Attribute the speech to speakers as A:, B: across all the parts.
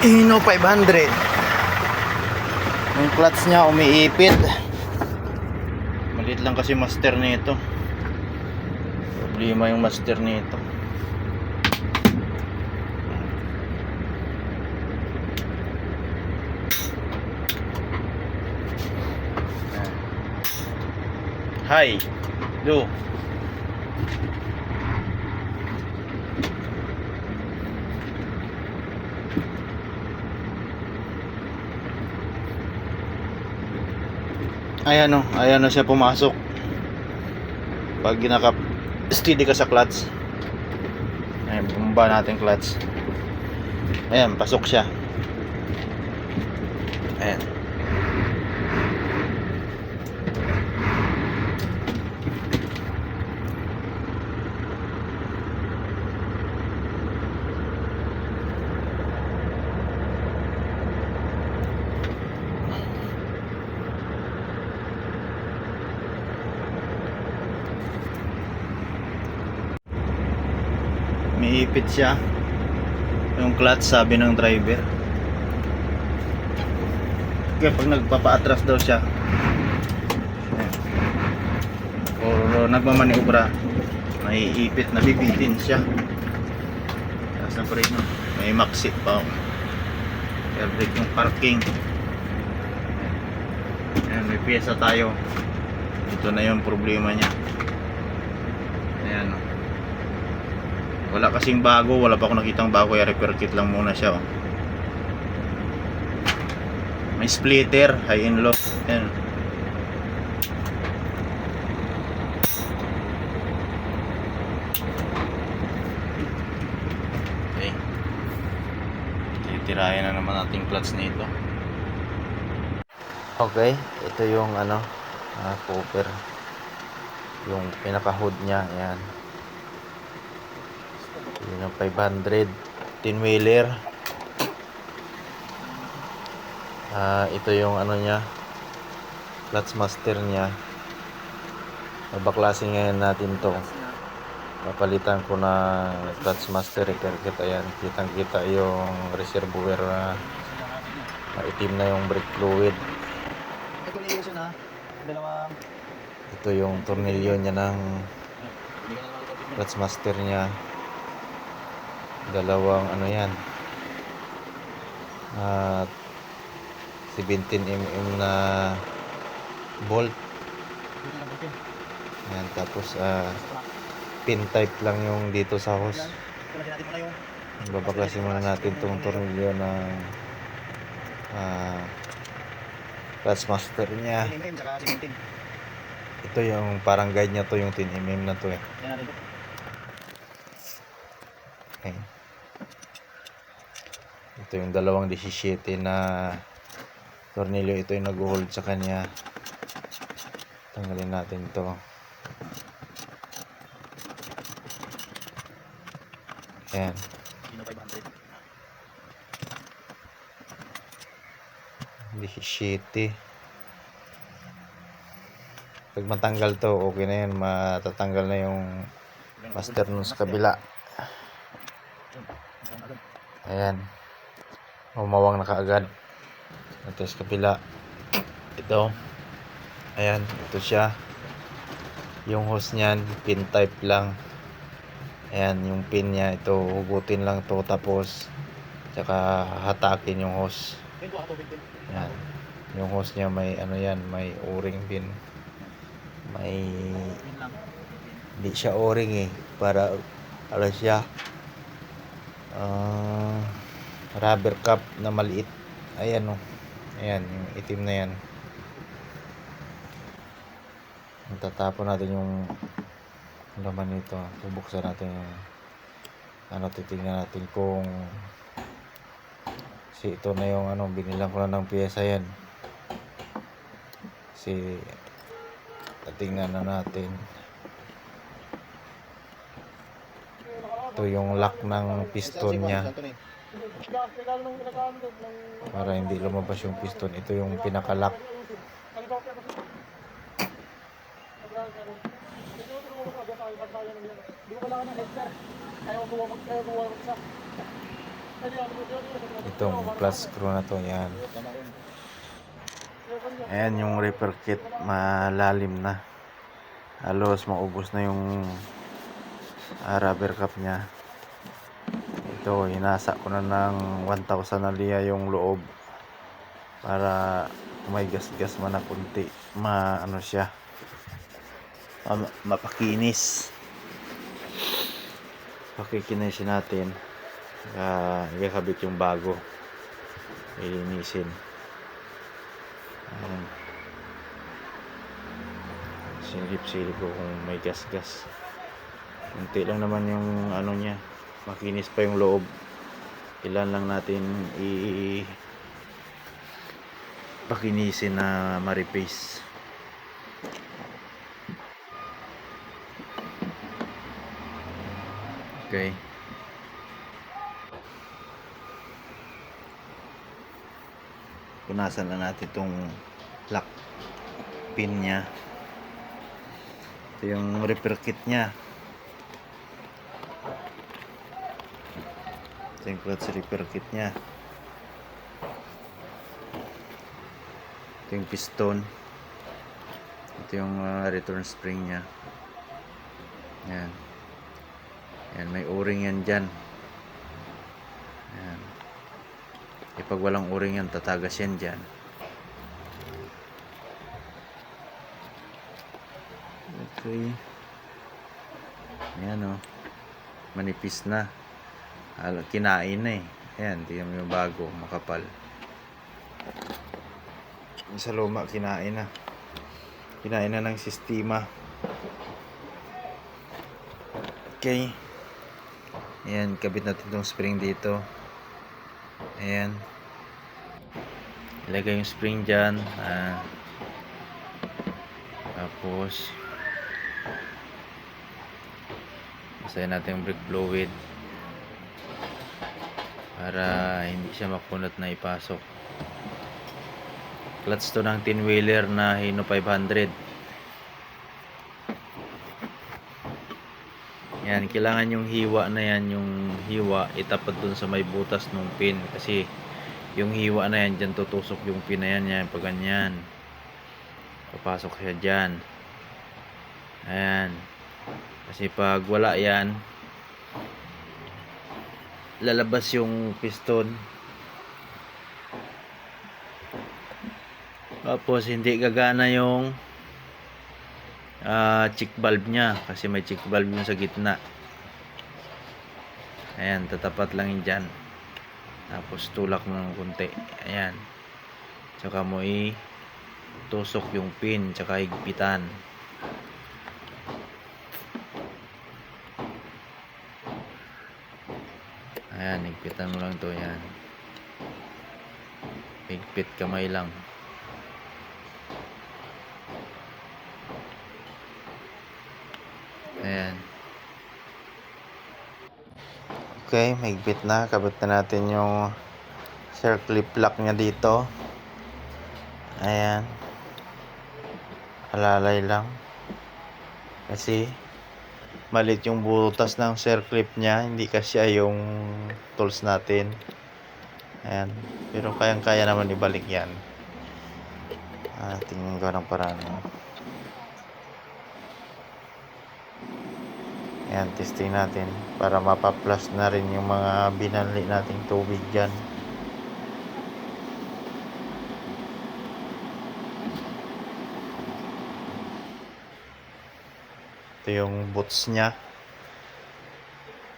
A: Hino 500. Yung clutch niya umiipit. Maliit lang kasi master nito. Problema yung master nito. Hi. Do. Ayan o, ayan na siya pumasok. Pag ginaka steady ka sa clutch. Ayan, bumba natin clutch. Ayan, pasok siya. Ayan. Miipit siya. Yung clutch sabi ng driver. Kaya pag nagpapa-atras daw siya. O nagmamaniobra, naiipit, nabibitin siya. Tapos na brake no. May maxit pa. Air brake yung parking. Ayan, may pyesa tayo. Ito na yung problema niya. Ayan oh. Wala kasing bago, wala pa ako nakitang bago, kaya repair kit lang muna siya. Oh. May splitter, high and low. Ayan. Okay. Titirayan na naman nating clutch nito. Okay, ito yung ano, ah, cover. Yung pinaka-hood niya, ayan. Yun ang 500 10 wheeler ah ito yung ano niya. Clutch master niya. Mabaklase ngayon natin to. Papalitan ko na clutch master repair kit. Ayan kitang kita yung reservoir na maitim na yung brake fluid. Ito yung tornilyo niya ng clutch master niya dalawang ano yan. At 17 mm na bolt. Yan tapos ah, pin type lang yung dito sa hose babaklasin muna natin tong tornilyo ng ah, clutch master niya. Ito yung parang guide niya to yung 10 mm na to eh. Okay. Ito yung dalawang 17 na tornilyo. Ito yung nag-hold sa kanya. Tanggalin natin to. Ayan. Disisiti. Pag matanggal to, okay na yan. Matatanggal na yung master nun sa kabila. Ayan. Umawang na kaagad. Sa kabila. Ito. Ayan. Ito siya. Yung hose niyan, pin type lang. Ayan, yung pin niya. Ito, hugutin lang to Tapos, tsaka hatakin yung hose. Ayan. Yung hose niya may ano yan, may o-ring din. May hindi siya o-ring eh. Para ano siya ah, rubber cup na maliit. Ayan o ayan yung itim na yan. Tatapon natin yung laman nito. Bubuksan natin yung ano titingnan natin kung si ito na yung ano binilang ko na ng pyesa yan. Si tingnan na natin. Ito yung lock ng piston niya para hindi lumabas yung piston. Ito yung pinakalock. Itong plus screw na to, yan. Ayan yung repair kit, malalim na. Halos maubos na yung ah, rubber cap niya. Ito, hinasa ko na ng 1,000 na liya yung loob para may gas-gas man na kunti. Ma, ano siya, ma- mapakinis. Pakikinisin natin. Uh, ikakabit yung bago. Ilinisin. Ayan. Silip-silip ko kung may gas-gas. Kunti lang naman yung ano niya. Makinis pa yung loob. Ilan lang natin i pakinisin na ma-replace. Okay. Punasan na natin itong lock pin niya. Ito yung repair kit niya. Ito yung clutch kit niya. Ito yung piston. Ito yung ah, return spring niya. Yan. Yan, may o-ring yan dyan. Yan. E pag walang o-ring yan, tatagas yan dyan. Okay. Ayan o. Manipis na. Halo, kinain na eh. Ayan, tingnan mo yung bago, makapal. Sa luma, kinain na. Kinain na ng sistema. Okay. Ayan, kabit natin itong spring dito. Ayan. Ilagay yung spring dyan. Ah. Tapos, basahin natin yung brake fluid para hindi siya makunot na ipasok. Clutch to ng 10 wheeler na Hino 500. Yan, kailangan yung hiwa na yan, yung hiwa, itapat dun sa may butas ng pin. Kasi, yung hiwa na yan, dyan tutusok yung pin na yan, yan, pag ganyan. Papasok siya dyan. Ayan. Kasi pag wala yan, lalabas yung piston. Tapos, hindi gagana yung ah check valve niya kasi may check valve yung sa gitna. Ayan tatapat lang yun dyan. Tapos tulak ng kunti ayan. Tsaka mo i tusok yung pin tsaka higpitan ayan higpitan mo lang to yan higpit kamay lang Ayan. Okay, maigpit na. Kabit na natin yung circle lock niya dito. Ayan. Halalay lang. Kasi malit yung butas ng circle niya. Hindi kasi yung tools natin. Ayan. Pero kayang-kaya naman ibalik yan. Ah, tingnan ko ng paraan. Ayan, testing natin para mapa-plus na rin yung mga binanli nating tubig dyan. Ito yung boots niya.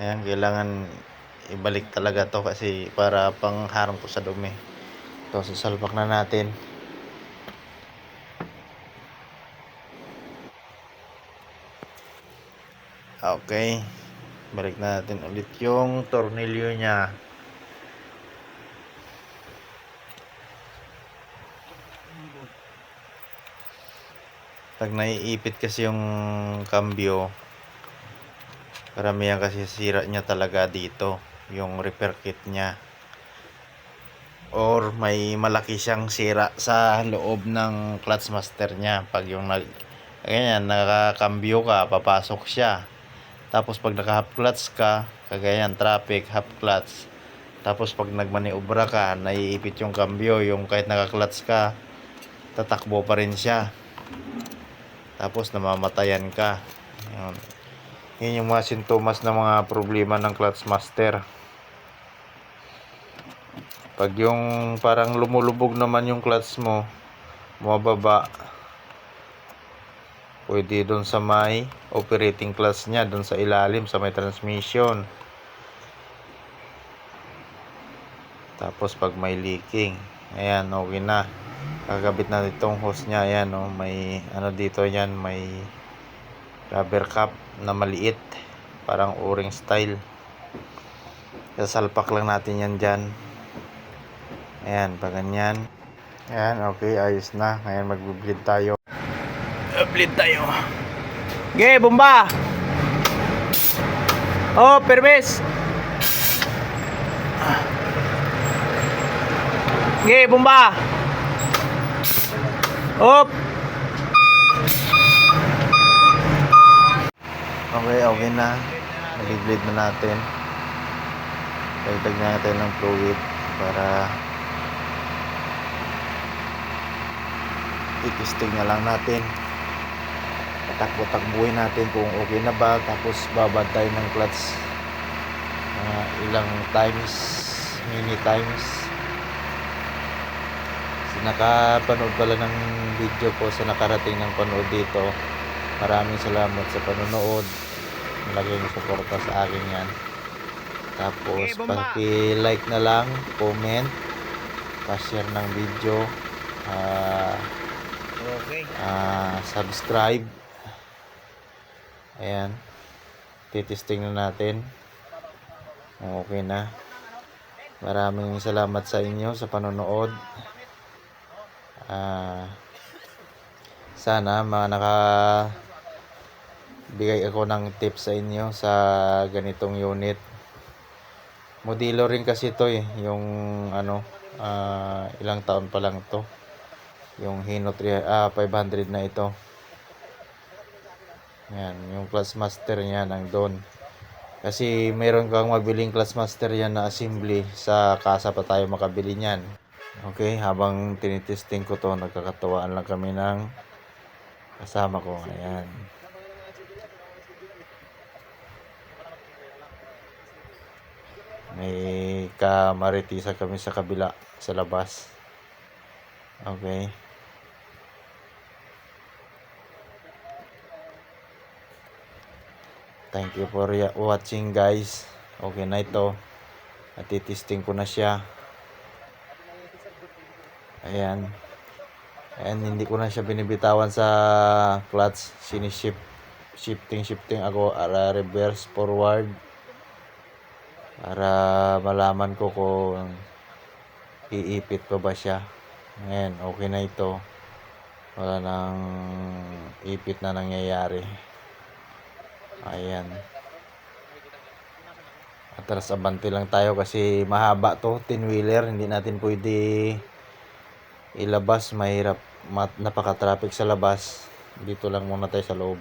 A: Ayan, kailangan ibalik talaga to kasi para pangharang ko sa dumi. Ito, sasalpak na natin. Okay. Balik natin ulit yung tornilyo niya. Pag naiipit kasi yung cambio, karamihan kasi sira niya talaga dito. yung repair kit niya. Or may malaki siyang sira sa loob ng clutch master niya. Pag yung nag ganyan nakakambyo ka papasok siya. Tapos pag naka half clutch ka kagayan traffic half clutch. Tapos pag nagmaniobra ka naiipit yung kambyo yung kahit naka clutch ka tatakbo pa rin siya tapos namamatayan ka yun. yun yung mga sintomas ng mga problema ng clutch master pag yung parang lumulubog naman yung clutch mo, bumababa, pwede doon sa may operating clutch niya, doon sa ilalim, sa may transmission. Tapos pag may leaking, ayan, okay na. Kakabit na itong hose niya, ayan, oh, may ano dito yan, may rubber cap na maliit, parang o-ring style. Sasalpak lang natin yan dyan. Ayan, pa ganyan. Ayan, okay, ayos na. Ngayon mag-bleed tayo. bleed tayo. Okay, bomba! Oh, permis! Okay, bomba! Op! Okay, okay na. Nag-bleed na natin. Dagdag na natin ng fluid para itisting na lang natin patakbo-takbuhin natin kung okay na ba tapos babad tayo ng clutch mga ilang times many times nakapanood pala ng video ko sa nakarating ng panood dito. Maraming salamat sa panonood. Malaking suporta sa akin yan. Tapos
B: bomba.
A: paki-like na lang comment pa-share ng video ah
B: Okay.
A: ah, subscribe. Ayan. Titisting na natin. Okay na. Maraming salamat sa inyo sa panonood ah sana mga naka bigay ako ng tips sa inyo sa ganitong unit modelo rin kasi to eh yung ano ah, ilang taon pa lang to yung Hino 3, ah, 500 na ito. Yan, yung class master niya nandun. Kasi meron kang mabiling class master yan na assembly sa kasa pa tayo makabili niyan. Okay, habang tinitesting ko to, nagkakatuwaan lang kami ng kasama ko. Ayan. May kamaritisan kami sa kabila, sa labas. Okay. Thank you for watching guys. Okay na ito. Natitesting ko na siya. Ayan. Ayan, hindi ko na siya binibitawan sa clutch. Sinishift. Shifting, shifting ako. Ara reverse, forward. Para malaman ko kung iipit pa ba siya. Ayan, okay na ito. Wala nang ipit na nangyayari. Ayan. Atras abante lang tayo kasi mahaba to, 10 wheeler, hindi natin pwede ilabas, mahirap, napaka-traffic sa labas. Dito lang muna tayo sa loob.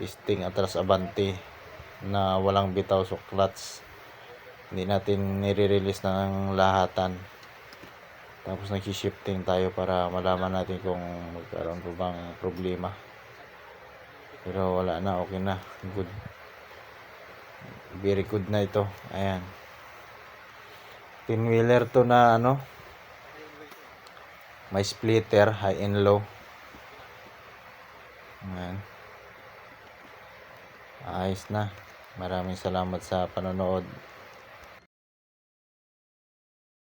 A: Testing atras abante na walang bitaw sa clutch. Hindi natin nire-release ng lahatan. Tapos nag-shifting tayo para malaman natin kung magkaroon pa bang problema. Pero wala na, okay na. Good. Very good na ito. Ayan. Pinwheeler to na ano. May splitter, high and low. Ayan. Ayos na. Maraming salamat sa panonood.